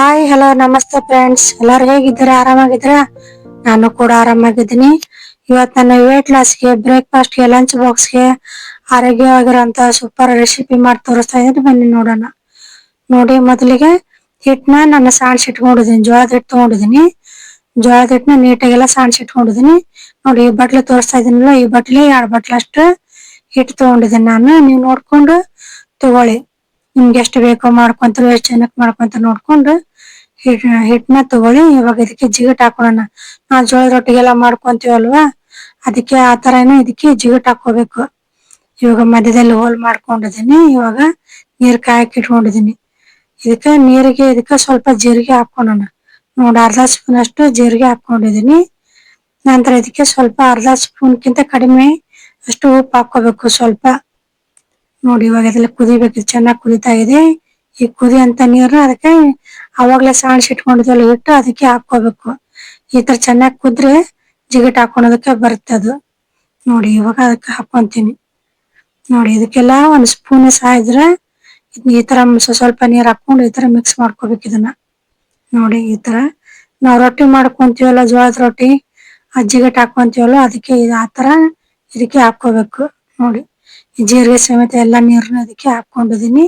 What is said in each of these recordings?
Hi hello ನಮಸ್ತೆ friends ಎಲ್ಲರೂ ಹೇಗಿದ್ದೀರಾ? ಆರಾಮಾಗಿದ್ದೀರಾ? ನಾನು ಕೂಡ ಆರಾಮಾಗಿದ್ದೀನಿ. ಇವತ್ತು ನನ್ನ ವೇಟ್ ಲಾಸ್ಗೆ ಬ್ರೇಕ್ಫಾಸ್ಟ್ಗೆ ಲಂಚ್ ಬಾಕ್ಸ್ಗೆ ಆರೋಗ್ಯವಾಗಿರೋಂಥ ಸೂಪರ್ ರೆಸಿಪಿ ಮಾಡಿ ತೋರಿಸ್ತಾ ಇದ್ದೀನಿ. ಬನ್ನಿ ನೋಡೋಣ. ನೋಡಿ, ಮೊದಲಿಗೆ ಹಿಟ್ಟನ್ನ ನಾನು ಸಾಣ್ಸಿ ಇಟ್ಕೊಂಡಿದ್ದೀನಿ ಜೋಳದ ಹಿಟ್ಟು ತಗೊಂಡಿದ್ದೀನಿ ಜೋಳದ ಹಿಟ್ಟನ್ನ ನೀಟಾಗೆಲ್ಲ ಸಾಣ್ಸಿ ಇಟ್ಕೊಂಡಿದ್ದೀನಿ ನೋಡಿ, ಈ ಬಟ್ಲು ತೋರಿಸ್ತಾ ಇದೀನಲ್ಲ ಈ ಬಟ್ಲಿ ಎರಡು ಬಟ್ಲಷ್ಟು ಹಿಟ್ಟು ತಗೊಂಡಿದ್ದೀನಿ ನಾನು. ನೀವು ನೋಡ್ಕೊಂಡು ತಗೊಳ್ಳಿ. ನಿಮ್ಗೆ ಎಷ್ಟು ಬೇಕೋ ಮಾಡ್ಕೊಂತ ಎಷ್ಟು ಜನಕ್ಕೆ ಮಾಡ್ಕೊಂತ ನೋಡ್ಕೊಂಡು ಹಿಟ್ ಹಿಟ್ಟನ್ನ ತಗೊಳ್ಳಿ, ಇವಾಗ ಇದಕ್ಕೆ ಜಿಗಟ್ ಹಾಕೊಳ್ಳೋಣ ನಾವು ಜೋಳದ ರೊಟ್ಟಿಗೆಲ್ಲ ಮಾಡ್ಕೊಂತೀವಲ್ವಾ? ಅದಕ್ಕೆ ಆ ತರನೇ ಇದಕ್ಕೆ ಜಿಗಟ್ ಹಾಕೋಬೇಕು ಇವಾಗ ಮಧ್ಯದಲ್ಲಿ ಹೋಲ್ ಮಾಡ್ಕೊಂಡಿದೀನಿ ಇವಾಗ ನೀರ್ ಕಾಯಕ್ ಇಟ್ಕೊಂಡಿದ್ದೀನಿ. ಇದಕ್ಕೆ ನೀರಿಗೆ, ಇದಕ್ಕೆ ಸ್ವಲ್ಪ ಜೀರಿಗೆ ಹಾಕೊಳ್ಳೋಣ ನೋಡಿ, ಅರ್ಧ ಸ್ಪೂನ್ ಅಷ್ಟು ಜೀರಿಗೆ ಹಾಕೊಂಡಿದೀನಿ ನಂತರ ಇದಕ್ಕೆ ಸ್ವಲ್ಪ ಅರ್ಧ ಸ್ಪೂನ್ ಕಿಂತ ಕಡಿಮೆ ಅಷ್ಟು ಉಪ್ಪು ಹಾಕೋಬೇಕು ಸ್ವಲ್ಪ. ನೋಡಿ, ಇವಾಗ ಇದೆಲ್ಲ ಕುದಿಬೇಕು ಚೆನ್ನಾಗಿ ಕುದಿತಾ ಇದೆ. ಈ ಕುದಿ ಅಂತ ನೀರು ಅದಕ್ಕೆ ಅವಾಗ್ಲೇ ಸಾಣಿಸಿ ಇಟ್ಕೊಂಡಿದ್ವಲ್ಲ ಹಿಟ್ಟು ಅದಕ್ಕೆ ಹಾಕೋಬೇಕು ಈ ತರ ಚೆನ್ನಾಗಿ ಕುದ್ರೆ ಜಿಗಟ್ ಹಾಕೊಳೋದಕ್ಕೆ ಬರುತ್ತೆ ಅದು. ನೋಡಿ, ಇವಾಗ ಅದಕ್ಕೆ ಹಾಕೊಂತೀನಿ ನೋಡಿ, ಇದಕ್ಕೆಲ್ಲ ಒಂದ್ ಸ್ಪೂನ್ ಸಾಯಿದ್ರೆ ಈ ತರ ಸ್ವಲ್ಪ ನೀರ್ ಹಾಕೊಂಡು ಈ ತರ ಮಿಕ್ಸ್ ಮಾಡ್ಕೋಬೇಕು ಇದನ್ನ. ನೋಡಿ, ಈ ತರ. ನಾವ್ ರೊಟ್ಟಿ ಮಾಡ್ಕೊಂತೀವಲ್ಲ ಜೋಳದ ರೊಟ್ಟಿ ಆ ಜಿಗಟ್ ಹಾಕೊಂತೀವಲ್ಲ ಅದಕ್ಕೆ ಆ ತರ ಇದಕ್ಕೆ ಹಾಕೋಬೇಕು ನೋಡಿ ಜೀರಿಗೆ ಸಮೇತ ಎಲ್ಲ ನೀರನ್ನ ಅದಕ್ಕೆ ಹಾಕೊಂಡಿದೀನಿ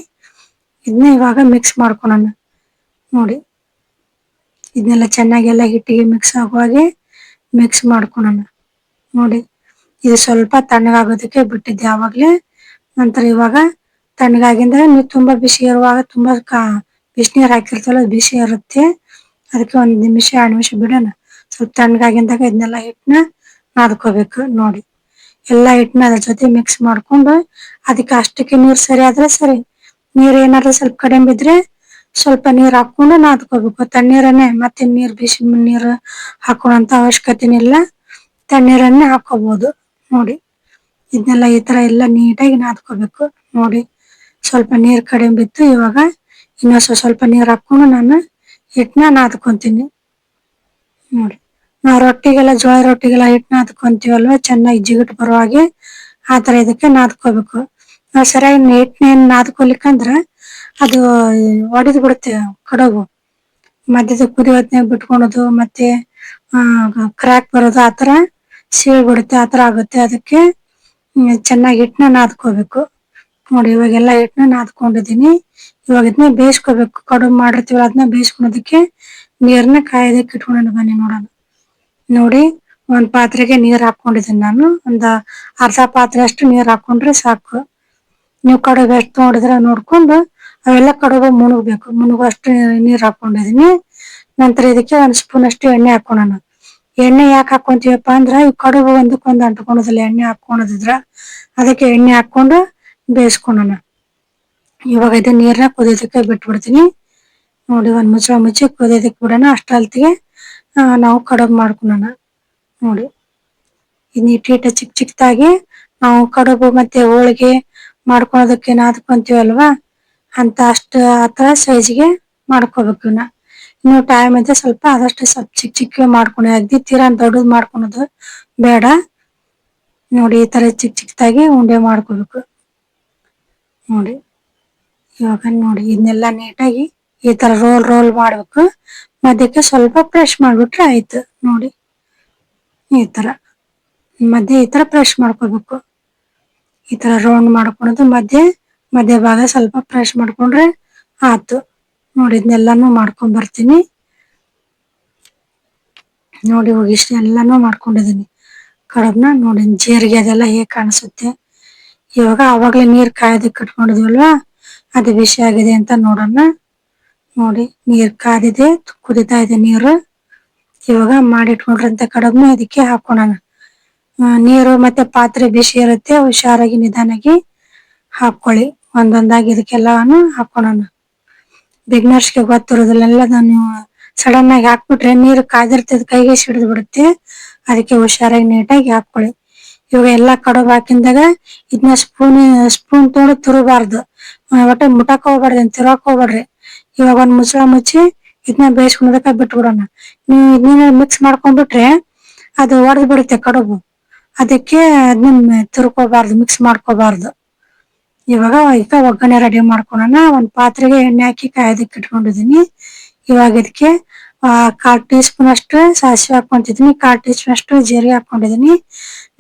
ಇದನ್ನ ಇವಾಗ ಮಿಕ್ಸ್ ಮಾಡ್ಕೊಳೋಣ. ನೋಡಿ. ಇದನ್ನೆಲ್ಲ ಚೆನ್ನಾಗಿ ಎಲ್ಲ ಹಿಟ್ಟಿಗೆ ಮಿಕ್ಸ್ ಆಗುವಾಗೆ ಮಿಕ್ಸ್ ಮಾಡ್ಕೊಳೋಣ. ನೋಡಿ. ಇದು ಸ್ವಲ್ಪ ತಣ್ಣಗಾಗೋದಕ್ಕೆ ಬಿಟ್ಟಿದ್ದೆ ಯಾವಾಗ್ಲೇ ನಂತರ ಇವಾಗ ತಣ್ಣಗಾಗಿಂದ ನೀವು ತುಂಬಾ ಬಿಸಿ ಇರುವಾಗ ತುಂಬಾ ಕಾ ಬಿಸಿನೀರು ಹಾಕಿರ್ತೀವಲ್ಲ ಬಿಸಿ ಇರುತ್ತೆ. ಅದಕ್ಕೆ ಒಂದ್ ನಿಮಿಷ, ಎರಡು ನಿಮಿಷ ಬಿಡೋಣ. ಸ್ವಲ್ಪ ತಣ್ಣಗಾಗಿಂದಾಗ ಇದನ್ನೆಲ್ಲ ಹಿಟ್ಟನ್ನ ನಾದ್ಕೋಬೇಕು. ನೋಡಿ. ಎಲ್ಲ ಹಿಟ್ಟನ್ನ ಅದ್ರ ಜೊತೆ ಮಿಕ್ಸ್ ಮಾಡ್ಕೊಂಡು ಅದಕ್ಕೆ ಅಷ್ಟಕ್ಕೆ ನೀರು ಸರಿ ಆದ್ರೆ ಸರಿ. ನೀರ್ ಸ್ವಲ್ಪ ಕಡಿಮೆ ಬಿದ್ರೆ ಸ್ವಲ್ಪ ನೀರ್ ಹಾಕೊಂಡು ನಾದ್ಕೋಬೇಕು ತಣ್ಣೀರನ್ನೇ ಮತ್ತೆ ನೀರ್ ಬಿಸಿ ನೀರು ಹಾಕೋಣಂತ ಅವಶ್ಯಕತೆನೇ ಇಲ್ಲ. ತಣ್ಣೀರನ್ನೇ ಹಾಕೋಬಹುದು ನೋಡಿ. ಇದನ್ನೆಲ್ಲ ಈ ತರ ಎಲ್ಲ ನೀಟಾಗಿ ನಾದ್ಕೋಬೇಕು ನೋಡಿ. ಸ್ವಲ್ಪ ನೀರ್ ಕಡಿಮೆ ಬಿತ್ತು. ಇವಾಗ ಇನ್ನ ಸ್ವಲ್ಪ ಸ್ವಲ್ಪ ನೀರ್ ಹಾಕೊಂಡು ನಾನು ಹಿಟ್ಟನ್ನ ನಾದ್ಕೊಂತೀನಿ. ನೋಡಿ. ನಾವು ರೊಟ್ಟಿಗೆಲ್ಲ, ಜೋಳ ರೊಟ್ಟಿಗೆಲ್ಲ ಹಿಟ್ಟು ನಾದ್ಕೊಂತೀವಲ್ವ? ಚೆನ್ನಾಗಿ ಜಿಗುಟ್ ಬರೋ ಹಾಗೆ ಆ ತರ ಇದಕ್ಕೆ ನಾದ್ಕೋಬೇಕು. ನಾವು ಸರಿಯಾಗಿ ನೀಟ್ನೇನ್ ನಾದ್ಕೊಲಿಕ್ಕಂದ್ರ ಅದು ಒಡೆದು ಬಿಡುತ್ತೆ ಕಡಗು ಮಧ್ಯದ ಕುದಿ ಹೊತ್ನ್ಯಾಗ ಬಿಟ್ಕೊಳೋದು, ಮತ್ತೆ, ಆ ಕ್ರ್ಯಾಕ್ ಬರೋದು ಆತರ ಬಿಡುತ್ತೆ ಆತರ ಆಗುತ್ತೆ. ಅದಕ್ಕೆ ಚೆನ್ನಾಗಿ ಹಿಟ್ಟನ್ನ ನಾದ್ಕೋಬೇಕು. ನೋಡಿ, ಇವಾಗೆಲ್ಲ ಹಿಟ್ಟನ್ನ ನಾದ್ಕೊಂಡಿದೀನಿ ಇವಾಗ ಇದನ್ನ ಬೇಯಿಸ್ಕೋಬೇಕು. ಕಡುಬು ಮಾಡಿರ್ತೀವಿ ಅದನ್ನ ಬೇಯಿಸ್ಕೊಳೋದಕ್ಕೆ ನೀರ್ನ ಕಾಯೋದಕ್ಕೆ ಇಟ್ಕೊಳ್ಳೋಣ ಬನ್ನಿ ನೋಡೋಣ. ನೋಡಿ, ಒಂದ್ ಪಾತ್ರೆಗೆ ನೀರ್ ಹಾಕೊಂಡಿದ್ದೀನಿ ನಾನು. ಒಂದ್ ಅರ್ಧ ಪಾತ್ರೆ ಅಷ್ಟು ನೀರ್ ಹಾಕೊಂಡ್ರೆ ಸಾಕು. ನೀವು ಕಡುಬು ಎಷ್ಟು ನೋಡಿದ್ರೆ ನೋಡ್ಕೊಂಡು ಅವೆಲ್ಲ ಕಡುಬು ಮುಣಗ್ಬೇಕು. ಮುಣಗುವಷ್ಟು ನೀರ್ ಹಾಕೊಂಡಿದೀನಿ. ನಂತರ ಇದಕ್ಕೆ ಒಂದ್ ಸ್ಪೂನ್ ಅಷ್ಟು ಎಣ್ಣೆ ಹಾಕೋಣ ಎಣ್ಣೆ ಯಾಕೆ ಹಾಕೊಂತೀವಪ್ಪ ಅಂದ್ರ ಈ ಕಡುಬು ಒಂದಕ್ಕೊಂದು ಅಂಟ್ಕೊಳೋದಿಲ್ಲ ಎಣ್ಣೆ ಹಾಕೊಳೋದಿದ್ರ ಅದಕ್ಕೆ ಎಣ್ಣೆ ಹಾಕೊಂಡು ಬೇಯಿಸ್ಕೊಳೋಣ ಇವಾಗ ಇದು ನೀರ್ನ ಕುದಿಯೋದಕ್ಕೆ ಬಿಟ್ಬಿಡ್ತೀನಿ. ನೋಡಿ ಒಂದ್ ಮುಚ್ಚ ಮುಚ್ಚಿ ಕುದಿಯೋದಕ್ಕೆ ಬಿಡೋಣ. ಅಷ್ಟಲ್ತಿಗೆ ನಾವು ಕಡುಬು ಮಾಡ್ಕೊಳೋಣ. ನೋಡಿ. ಇನ್ನು ಇಟ್ಟಿಟ್ಟ ಚಿಕ್ಕ ಚಿಕ್ಕದಾಗಿ ನಾವು ಕಡುಬು ಮತ್ತೆ ಹೋಳಿಗೆ ಮಾಡ್ಕೊಳೋದಕ್ಕೆ ನಾದ್ಕೊಂತೀವಲ್ವಾ ಅಂತ ಅಷ್ಟು ಆ ತರ ಸೈಜ್ಗೆ ಮಾಡ್ಕೋಬೇಕು ನಾ ಇನ್ನು ಟೈಮ್ ಇದೆ ಸ್ವಲ್ಪ ಆದಷ್ಟು ಸ್ವಲ್ಪ ಚಿಕ್ಕ ಚಿಕ್ಕ ಮಾಡ್ಕೊಂಡು ಅಗ್ದಿ ತೀರಾ ದೊಡ್ಡದು ಮಾಡ್ಕೊಳೋದು ಬೇಡ. ನೋಡಿ ಈ ತರ ಚಿಕ್ಕ ಚಿಕ್ಕದಾಗಿ ಉಂಡೆ ಮಾಡ್ಕೋಬೇಕು. ನೋಡಿ, ಇವಾಗ ನೋಡಿ ಇದನ್ನೆಲ್ಲ ನೀಟಾಗಿ ಈ ತರ ರೋಲ್ ರೋಲ್ ಮಾಡ್ಬೇಕು. ಮಧ್ಯಕ್ಕೆ ಸ್ವಲ್ಪ ಪ್ರೆಶ್ ಮಾಡ್ಬಿಟ್ರೆ ಆಯ್ತು. ನೋಡಿ, ಈ ತರ. ಮಧ್ಯೆ ಈ ತರ ಪ್ರೆಶ್ ಮಾಡ್ಕೋಬೇಕು. ಈ ತರ ರೌಂಡ್ ಮಾಡ್ಕೊಳೋದು. ಮಧ್ಯೆ, ಮಧ್ಯ ಭಾಗ ಸ್ವಲ್ಪ ಫ್ರೆಶ್ ಮಾಡ್ಕೊಂಡ್ರೆ ಆತು. ನೋಡಿ ಇದನ್ನೆಲ್ಲಾನು ಮಾಡ್ಕೊಂಡ್ ಬರ್ತೀನಿ. ನೋಡಿ ಹೋಗಿ ಇಷ್ಟ ಎಲ್ಲಾನು ಮಾಡ್ಕೊಂಡಿದೀನಿ. ಕಡಬ್ನ ನೋಡಿ, ಜೀರಿಗೆ ಅದೆಲ್ಲ ಹೇಗ್ ಕಾಣಿಸುತ್ತೆ. ಇವಾಗ ಅವಾಗ್ಲೇ ನೀರ್ ಕಾಯೋದಕ್ಕೆ ಕಟ್ಕೊಂಡಿದ್ವಲ್ವಾ? ಅದು ಬಿಸಿ ಆಗಿದೆ ಅಂತ ನೋಡೋಣ. ನೋಡಿ, ನೀರ್ ಕಾದಿದೆ ಕುದಿತಾ ಇದೆ ನೀರು. ಇವಾಗ ಮಾಡಿಟ್ಕೊಂಡ್ರಂತ ಕಡಬ್ನ ಇದಕ್ಕೆ ಹಾಕೋಣ. ನೀರು ಮತ್ತೆ ಪಾತ್ರೆ ಬಿಸಿ ಇರುತ್ತೆ, ಹುಷಾರಾಗಿ ನಿಧಾನಾಗಿ ಹಾಕೊಳ್ಳಿ ಒಂದೊಂದಾಗಿ ಇದಕ್ಕೆಲ್ಲಾನು ಹಾಕೋಣ ಬಿಗ್ನರ್ಸ್ಗೆ ಗೊತ್ತಿರೋದಿಲ್ಲ ನೀವು ಸಡನ್ ಆಗಿ ಹಾಕ್ಬಿಟ್ರೆ ನೀರು ಕಾದಿರ್ತದ, ಕೈಗೆ ಸಿಡಿದು ಬಿಡುತ್ತೆ. ಅದಕ್ಕೆ ಹುಷಾರಾಗಿ ನೀಟಾಗಿ ಹಾಕೊಳ್ಳಿ ಇವಾಗ ಎಲ್ಲಾ ಕಡುಬು ಹಾಕಿದಾಗ ಇದನ್ನ ಸ್ಪೂನ್ ಸ್ಪೂನ್ ತೊಗೊಂಡು ತುರಬಾರ್ದು. ಒಟ್ಟ ಮುಟ್ಟಕ್ ಹೋಗ್ಬಾರ್ದು ತಿರೋಕ್ ಹೋಗ್ಬೇಡ್ರಿ. ಇವಾಗ ಒಂದ್ ಮುಚ್ಚಳ ಮುಚ್ಚಿ ಇದನ್ನ ಬೇಯಿಸ್ಕೊಳೋದಕ್ಕ ಬಿಟ್ಬಿಡೋಣ. ನೀವು ಇದನ್ನ ಮಿಕ್ಸ್ ಮಾಡ್ಕೊಂಡ್ಬಿಟ್ರೆ ಅದು ಒಡೆದು ಬಿಡುತ್ತೆ ಕಡುಬು. ಅದಕ್ಕೆ ಅದನ್ನ ತಿರ್ಕೋಬಾರ್ದು ಮಿಕ್ಸ್ ಮಾಡ್ಕೋಬಾರ್ದು. ಇವಾಗ ಈಗ ಒಗ್ಗರಣೆ ರೆಡಿ ಮಾಡ್ಕೊಳೋಣ. ಒಂದ್ ಪಾತ್ರೆಗೆ ಎಣ್ಣೆ ಹಾಕಿ ಕಾಯೋದಕ್ಕೆ ಇಟ್ಕೊಂಡಿದ್ದೀನಿ. ಇವಾಗ ಇದಕ್ಕೆ ಕಾಲ್ ಟೀ ಸ್ಪೂನ್ ಅಷ್ಟು ಸಾಸಿವೆ ಹಾಕೊಂತಿದೀನಿ ಕಾಲ್ ಟೀ ಸ್ಪೂನ್ ಅಷ್ಟು ಜೀರಿಗೆ ಹಾಕೊಂಡಿದ್ದೀನಿ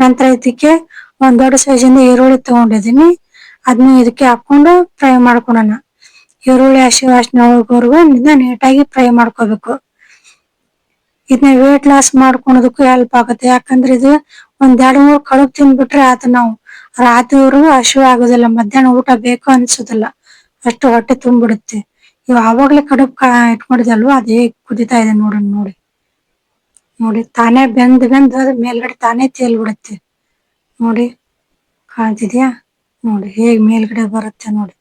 ನಂತರ ಇದಕ್ಕೆ ಒಂದ್ ದೊಡ್ಡ ಸೈಜಿಂದ ಈರುಳ್ಳಿ ತಗೊಂಡಿದ್ದೀನಿ. ಅದನ್ನ ಇದಕ್ಕೆ ಹಾಕೊಂಡು ಫ್ರೈ ಮಾಡ್ಕೊಳೋಣ. ಈರುಳ್ಳಿ, ಹಸಿ ವಾಸನೆ ಹೋಗೋರ್ಗು ಇದನ್ನ ನೀಟಾಗಿ ಫ್ರೈ ಮಾಡ್ಕೋಬೇಕು. ಇದನ್ನ ವೇಟ್ ಲಾಸ್ ಮಾಡ್ಕೊಳೋದಕ್ಕೂ ಹೆಲ್ಪ್ ಆಗುತ್ತೆ. ಯಾಕಂದ್ರೆ ಇದು ಒಂದ್ ಎರಡ್ ಮೂರ್ ಕಡುಬು ತಿಂದ್ಬಿಟ್ರೆ ಆತ ನಾವು. ರಾತ್ರಿವರೆಗೂ ಹಸಿವು ಆಗೋದಿಲ್ಲ, ಮಧ್ಯಾಹ್ನ ಊಟ ಬೇಕು ಅನ್ಸೋದಿಲ್ಲ. ಅಷ್ಟು ಹೊಟ್ಟೆ ತುಂಬಿಡುತ್ತೆ. ಇವ್ ಆವಾಗ್ಲೇ ಕಡುಬು ಕಾ ಇಟ್ಕೊಂಡಿದಲ್ವಾ ಅದೇ ಕುದಿತಾ ಇದೆ ನೋಡಿ ನೋಡಿ. ನೋಡಿ, ತಾನೇ ಬೆಂದ್ ಬೆಂದ್ ಅದ್ ಮೇಲ್ಗಡೆ ತಾನೇ ತೇಲ್ ಬಿಡುತ್ತೆ ನೋಡಿ, ಕಾಣ್ತಿದ್ಯಾ? ನೋಡಿ, ಹೇಗ್ ಮೇಲ್ಗಡೆ ಬರುತ್ತೆ ನೋಡಿ.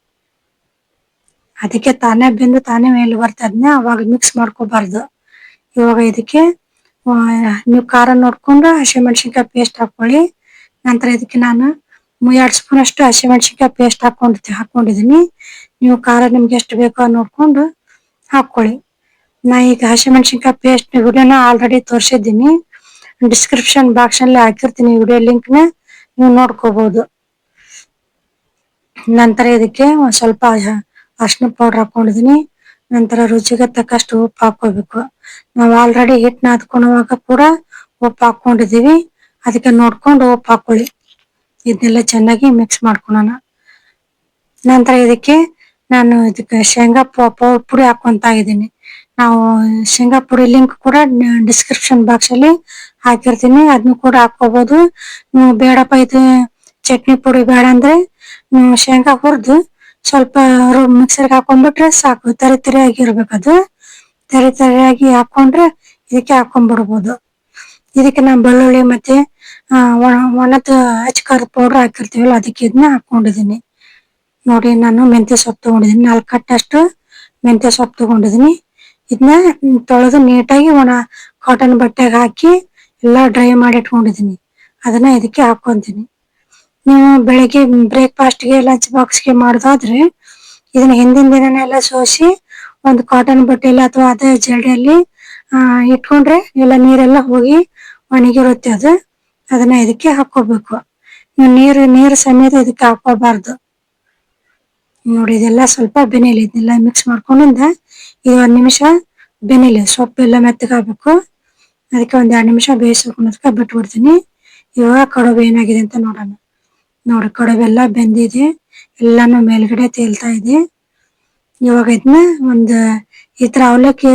ಅದಕ್ಕೆ ತಾನೇ ಬೆಂದು ತಾನೇ ಮೇಲೆ ಬರ್ತದ್ನ, ಅವಾಗ ಮಿಕ್ಸ್ ಮಾಡ್ಕೋಬಾರ್ದು. ಇವಾಗ ಇದಕ್ಕೆ ನೀವು ಖಾರ ನೋಡ್ಕೊಂಡು ಹಸಿಮೆಣಸಿನ್ಕಾಯಿ ಪೇಸ್ಟ್ ಹಾಕೊಳ್ಳಿ. ನಂತರ ಇದಕ್ಕೆ ನಾನು ಎರಡ್ ಸ್ಪೂನ್ ಅಷ್ಟು ಹಸಿಮೆಣಸಿನ್ಕಾಯಿ ಪೇಸ್ಟ್ ಹಾಕೊಂಡ್ ಹಾಕೊಂಡಿದೀನಿ. ನೀವು ಖಾರ ನಿಮ್ಗೆ ಎಷ್ಟು ಬೇಕೋ ನೋಡ್ಕೊಂಡು ಹಾಕ್ಕೊಳ್ಳಿ ನಾ ಈಗ ಹಸಿಮೆಣಸಿನ್ಕಾಯಿ ಪೇಸ್ಟ್ ವಿಡಿಯೋನ ಆಲ್ರೆಡಿ ತೋರಿಸಿದ್ದೀನಿ. ಡಿಸ್ಕ್ರಿಪ್ಷನ್ ಬಾಕ್ಸ್ ಅಲ್ಲಿ ಹಾಕಿರ್ತೀನಿ ವಿಡಿಯೋ ಲಿಂಕ್ನ. ನೀವು ನೋಡ್ಕೋಬಹುದು ನಂತರ ಇದಕ್ಕೆ ಒಂದ್ ಸ್ವಲ್ಪ ಅರ್ಶಿನ ಪೌಡರ್ ಹಾಕೊಂಡಿದೀನಿ. ನಂತರ ರುಚಿಗೆ ತಕ್ಕಷ್ಟು ಉಪ್ಪು ಹಾಕೋಬೇಕು ನಾವು ಆಲ್ರೆಡಿ ಹಿಟ್ ನಾದ್ಕೊಳ್ಳುವಾಗ ಕೂಡ ಉಪ್ಪು ಹಾಕೊಂಡಿದೀವಿ ಅದಕ್ಕೆ ನೋಡ್ಕೊಂಡು ಉಪ್ಪು ಹಾಕೊಳ್ಳಿ. ಇದನ್ನೆಲ್ಲ ಚೆನ್ನಾಗಿ ಮಿಕ್ಸ್ ಮಾಡ್ಕೊಳ್ಳೋಣ ನಂತರ ಇದಕ್ಕೆ ನಾನು ಇದಕ್ಕೆ ಶೇಂಗಾ ಪುಡಿ ಹಾಕೊಂತ ಇದ್ದೀನಿ. ನಾವು ಶೇಂಗಾ ಪುಡಿ ಲಿಂಕ್ ಕೂಡ ಡಿಸ್ಕ್ರಿಪ್ಷನ್ ಬಾಕ್ಸ್ ಅಲ್ಲಿ ಹಾಕಿರ್ತೀನಿ. ಅದನ್ನು ಕೂಡ ಹಾಕೋಬಹುದು ನೀವು ಬೇಡಪ್ಪ ಇದು ಚಟ್ನಿ ಪುಡಿ ಬೇಡ ಅಂದ್ರೆ ನೀವು ಶೇಂಗಾ ಹುರಿದು ಸ್ವಲ್ಪ ಮಿಕ್ಸರ್ಗೆ ಹಾಕೊಂಡ್ಬಿಟ್ರೆ ಸಾಕು. ತರಿ ತರಿಯಾಗಿ ಅದು ತರಿ ತರಿಯಾಗಿ ಹಾಕೊಂಡ್ರೆ ಇದಕ್ಕೆ ಹಾಕೊಂಡ್ಬಿಡ್ಬೋದು. ಇದಕ್ಕೆ ನಾವು ಬೆಳ್ಳುಳ್ಳಿ ಮತ್ತೆ ಒಣ- ಒಣದ ಅಚ್ಕಾರದ ಪೌಡರ್ ಹಾಕಿರ್ತೀವಲ್ಲ ಅದಕ್ಕೆ ಇದನ್ನ ಹಾಕೊಂಡಿದೀನಿ ನೋಡಿ ನಾನು ಮೆಂತ್ಯ ಸೊಪ್ಪು ತಗೊಂಡಿದೀನಿ ನಾಲ್ಕು ಕಟ್ಟಷ್ಟು ಮೆಂತ್ಯ ಸೊಪ್ಪು ತಗೊಂಡಿದೀನಿ ಇದನ್ನ ತೊಳೆದು ನೀಟಾಗಿ ಒಣ ಕಾಟನ್ ಬಟ್ಟೆಗೆ ಹಾಕಿ ಎಲ್ಲ ಡ್ರೈ ಮಾಡಿ ಇಟ್ಕೊಂಡಿದೀನಿ ಅದನ್ನ ಇದಕ್ಕೆ ಹಾಕೊಂತೀನಿ. ನೀವು ಬೆಳಿಗ್ಗೆ ಬ್ರೇಕ್ಫಾಸ್ಟ್ಗೆ ಲಂಚ್ ಬಾಕ್ಸ್ಗೆ ಮಾಡೋದಾದ್ರೆ ಇದನ್ನ ಹಿಂದಿನ ದಿನನೆಲ್ಲ ಸೋಸಿ ಒಂದು ಕಾಟನ್ ಬಟ್ಟೆಯಲ್ಲಿ ಅಥವಾ ಅದೇ ಜಡೆಯಲ್ಲಿ ಆ, ಇಟ್ಕೊಂಡ್ರೆ ಎಲ್ಲ ನೀರೆಲ್ಲ ಹೋಗಿ ಒಣಗಿರುತ್ತೆ ಅದು. ಅದನ್ನ ಇದಕ್ಕೆ ಹಾಕೋಬೇಕು ನೀರು ನೀರು ಸಮೇತ ಇದಕ್ಕೆ ಹಾಕೋಬಾರ್ದು ನೋಡಿ ಇದೆಲ್ಲ ಸ್ವಲ್ಪ ಬೆನೆಲಿ ಇದನ್ನೆಲ್ಲ ಮಿಕ್ಸ್ ಮಾಡ್ಕೊಂಡಿಂದ ಇದು ಒಂದ್ ನಿಮಿಷ ಬೆನೆಲಿ ಸೊಪ್ಪೆಲ್ಲ ಮೆತ್ತಗಾಗಬೇಕು. ಅದಕ್ಕೆ ಒಂದ್ ಎರಡು ನಿಮಿಷ ಬೇಯಿಸ್ಕೊಂಡದಕ್ಕೆ ಬಿಟ್ಬಿಡ್ತೀನಿ. ಇವಾಗ ಕಡುಬು ಏನಾಗಿದೆ ಅಂತ ನೋಡೋಣ. ನೋಡಿ ಕಡುಬೆಲ್ಲ ಬೆಂದಿದೆ. ಎಲ್ಲಾನು ಮೇಲ್ಗಡೆ ತೇಲ್ತಾ ಇದೆ. ಇವಾಗ ಇದನ್ನ ಒಂದ್ ಈ ತರ ಅವಲಕ್ಕಿ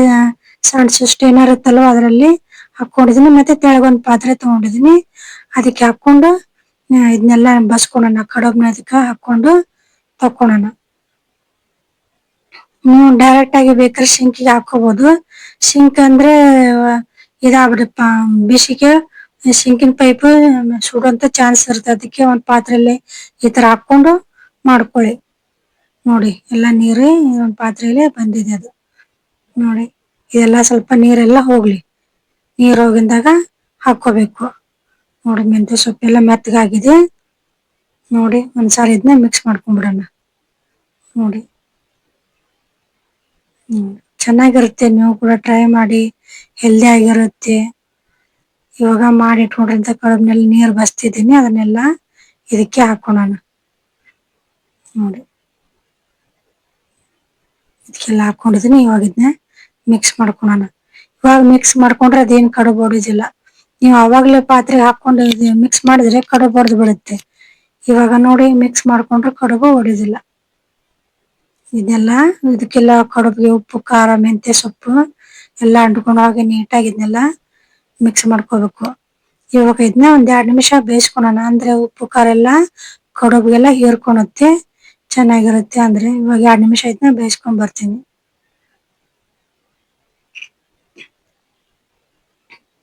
ಸಣ್ಣ ಸ್ಟೇನರ್ ಇರುತ್ತಲ್ವ ಅದರಲ್ಲಿ ಹಾಕೊಂಡಿದೀನಿ ಮತ್ತೆ ತೆಳಗೊಂದ್ ಪಾತ್ರೆ ತಗೊಂಡಿದೀನಿ. ಅದಕ್ಕೆ ಹಾಕೊಂಡು ಇದನ್ನೆಲ್ಲ ಬಸ್ಕೊಳೋಣ ಕಡುಬ್ನ ಅದಕ್ಕೆ ಹಾಕೊಂಡು ತಕ್ಕೊಳೋಣ. ನೀವು ಡೈರೆಕ್ಟ್ ಆಗಿ ಬೇಕಾದ್ರೆ ಸಿಂಕಿಗೆ ಹಾಕೋಬಹುದು ಸಿಂಕ್ ಅಂದ್ರೆ ಇದಾಗ್ಬಿಡಪ್ಪ ಬಿಸಿಗೆ ಸಿಂಕಿನ ಪೈಪ್ ಸುಡುವಂತ ಚಾನ್ಸ್ ಇರುತ್ತೆ. ಅದಕ್ಕೆ ಒಂದ್ ಪಾತ್ರೆಯಲ್ಲಿ ಈ ತರ ಹಾಕೊಂಡು ಮಾಡ್ಕೊಳ್ಳಿ. ನೋಡಿ, ಎಲ್ಲ ನೀರು ಒಂದು ಪಾತ್ರೆಯಲ್ಲಿ ಬಂದಿದೆ ಅದು. ನೋಡಿ, ಇದೆಲ್ಲ ಸ್ವಲ್ಪ ನೀರೆಲ್ಲ ಹೋಗ್ಲಿ. ನೀರು ಹೋಗಿದ್ದಾಗ ಹಾಕೋಬೇಕು ನೋಡಿ, ಮೆಂತ್ಯ ಸೊಪ್ಪೆಲ್ಲ ಮೆತ್ತಗಾಗಿದೆ. ನೋಡಿ, ಒಂದ್ಸಾರಿ ಇದನ್ನ ಮಿಕ್ಸ್ ಮಾಡ್ಕೊಂಡ್ಬಿಡೋಣ ನೋಡಿ. ಚೆನ್ನಾಗಿರುತ್ತೆ, ನೀವು ಕೂಡ ಟ್ರೈ ಮಾಡಿ. ಹೆಲ್ದಿ ಆಗಿರುತ್ತೆ. ಇವಾಗ ಮಾಡಿ ಇಟ್ಕೊಂಡಿರಂತ ಕಡುಬಿನಲ್ಲಿ ನೀರು ಬಸ್ತಿದ್ದೀನಿ, ಅದನ್ನೆಲ್ಲ ಇದಕ್ಕೆ ಹಾಕೋಣ ನೋಡಿ. ಇದಕ್ಕೆಲ್ಲ ಹಾಕೊಂಡಿದೀನಿ, ಇವಾಗ ಇದನ್ನ ಮಿಕ್ಸ್ ಮಾಡ್ಕೊಳೋಣ. ಇವಾಗ ಮಿಕ್ಸ್ ಮಾಡ್ಕೊಂಡ್ರೆ ಅದೇನ್ ಕಡು ಬಡಿದಿಲ್ಲ. ನೀವು ಅವಾಗ್ಲೇ ಪಾತ್ರೆಗೆ ಹಾಕೊಂಡು ಮಿಕ್ಸ್ ಮಾಡಿದ್ರೆ ಕಡುಬು ಹೊಡೆದು ಬಿಡುತ್ತೆ. ಇವಾಗ ನೋಡಿ ಮಿಕ್ಸ್ ಮಾಡ್ಕೊಂಡ್ರೆ ಕಡುಬು ಹೊಡಿದಿಲ್ಲ ಇದೆಲ್ಲ, ಇದಕ್ಕೆಲ್ಲ ಕಡುಬಿಗೆ ಉಪ್ಪು, ಖಾರ, ಮೆಂತ್ಯ, ಸೊಪ್ಪು ಎಲ್ಲ ಅಂಟ್ಕೊಂಡು ಹೋಗಿ ನೀಟಾಗಿ ಇದನ್ನೆಲ್ಲ ಮಿಕ್ಸ್ ಮಾಡ್ಕೋಬೇಕು. ಇವಾಗ ಇದನ್ನ ಒಂದ್ ಎರಡ್ ನಿಮಿಷ ಬೇಯಿಸ್ಕೊಳೋಣ. ಅಂದ್ರೆ ಉಪ್ಪು, ಖಾರ ಎಲ್ಲ ಕಡುಬಿಗೆಲ್ಲ ಹೀರ್ಕೊಳುತ್ತೆ. ಚೆನ್ನಾಗಿರುತ್ತೆ ಅಂದ್ರೆ ಇವಾಗ ಎರಡ್ ನಿಮಿಷ ಇದನ್ನ ಬೇಯಿಸ್ಕೊಂಡ್ ಬರ್ತೀನಿ.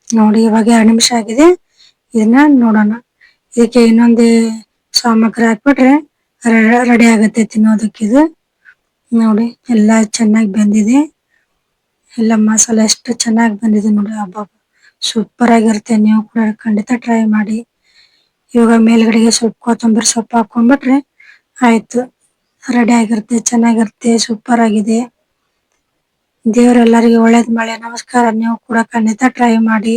ನೋಡಿ, ಇವಾಗ ಎರಡ್ ನಿಮಿಷ ಆಗಿದೆ. ಇದನ್ನ ನೋಡೋಣ. ಇದಕ್ಕೆ ಇನ್ನೊಂದು ಸಾಮಗ್ರಿ ಹಾಕ್ಬಿಟ್ರೆ ರೆಡಿ ಆಗುತ್ತೆ ತಿನ್ನೋದಕ್ಕೆ ಇದು. ನೋಡಿ, ಎಲ್ಲ ಚೆನ್ನಾಗಿ ಬಂದಿದೆ. ಎಲ್ಲ ಮಸಾಲೆ ಎಷ್ಟು ಚೆನ್ನಾಗಿ ಬಂದಿದೆ ನೋಡಿ ಹಬ್ಬ ಸೂಪರ್ ಆಗಿರುತ್ತೆ. ನೀವು ಕೂಡ ಖಂಡಿತ ಟ್ರೈ ಮಾಡಿ. ಇವಾಗ ಮೇಲ್ಗಡೆಗೆ ಸ್ವಲ್ಪ ಕೊತ್ತಂಬರಿ ಸೊಪ್ಪು ಹಾಕೊಂಡ್ಬಿಟ್ರೆ ಆಯ್ತು. ರೆಡಿ ಆಗಿರುತ್ತೆ, ಚೆನ್ನಾಗಿರುತ್ತೆ ಸೂಪರ್ ಆಗಿದೆ. ದೇವರೆಲ್ಲರಿಗೂ ಒಳ್ಳೇದ್ ಮಾಡಲಿ. ನಮಸ್ಕಾರ. ನೀವು ಕೂಡ ಖಂಡಿತ ಟ್ರೈ ಮಾಡಿ.